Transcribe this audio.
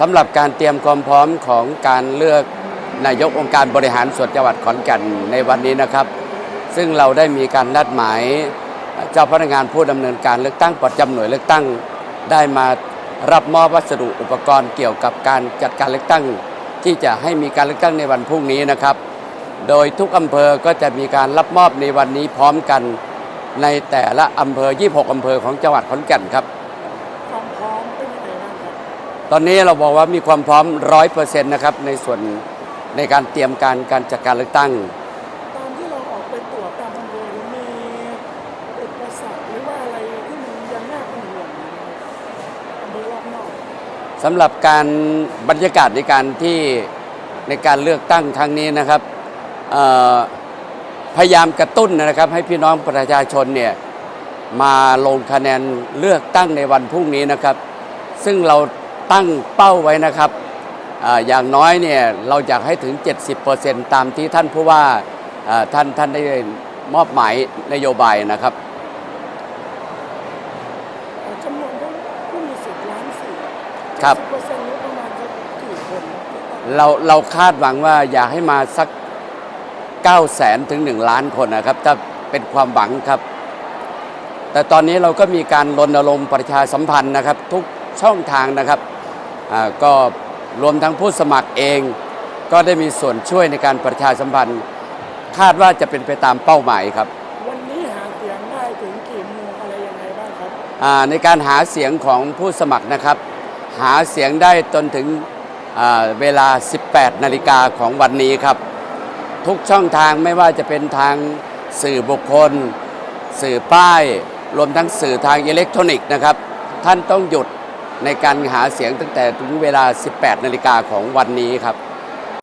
สำหรับการเตรียมความพร้อมของการเลือกนายกองค์การบริหารส่วนจังหวัดขอนแก่นในวันนี้นะครับ ซึ่งเราได้มีการนัดหมายเจ้าพนักงานผู้ดำเนินการเลือกตั้งประจำหน่วยเลือกตั้ง ได้มารับมอบวัสดุอุปกรณ์เกี่ยวกับการจัดการเลือกตั้ง ที่จะให้มีการเลือกตั้งในวันพรุ่งนี้นะครับ โดยทุกอำเภอก็จะมีการรับมอบในวันนี้พร้อมกันในแต่ละอำเภอ 26 อำเภอของจังหวัดขอนแก่นครับ ตอนนี้เราบอกว่ามีความพร้อมร้อยเปอร์เซ็นต์นะครับในส่วนในการเตรียมการการจัดการเลือกตั้ง ตอนที่เราออกไปตรวจตามอำเภอเนี่ยมีอุปสรรคหรือว่าอะไรที่มันยังน่าเป็นห่วงอยู่ไหมครับอำเภอรอบนอกสำหรับการบรรยากาศในการที่ในการเลือกตั้งครั้งนี้นะครับเอ่อพยายามกระตุ้นนะครับ ให้พี่น้องประชาชนเนี่ยมาลงคะแนนเลือกตั้งในวันพรุ่งนี้นะครับ ซึ่งเรา ตั้งเป้าไว้นะครับอาอย่างน้อยเนี่ยเราอยากให้ถึง 70%ตามที่ท่านผู้ว่าอ่าท่านท่านได้มอบหมายนโยบายนะครับเอ่อจำนวนผู้ผู้มีสิทธิ์ล้านสี่ครับเปอร์เซ็นต์นี้ประมาณสักกี่คนนะเราเราคาดหวังว่าอยากให้มาสัก9แสนถึง 1 ล้านคนนะครับถ้าเป็นความหวังครับ แต่ตอนนี้เราก็มีการรณรงค์ประชาสัมพันธ์นะครับ ทุกช่องทางนะครับอ่า ก็รวมทั้งผู้สมัครเอง ก็ได้มีส่วนช่วยในการประชาสัมพันธ์ คาดว่าจะเป็นไปตามเป้าหมายครับวันนี้หาเสียงได้ถึงกี่โมงอะไรยังไงบ้างครับอ่าในการหาเสียงของผู้สมัครนะครับ หาเสียงได้จนถึงอ่าเวลา 18 นาฬิกาของวันนี้ครับ ทุกช่องทางไม่ว่าจะเป็นทางสื่อบุคคล สื่อป้าย รวมทั้งสื่อทางอิเล็กทรอนิกส์นะครับ ท่านต้องหยุด ในการหาเสียงตั้งแต่ถึงเวลา 18 นาฬิกาของวันนี้ครับ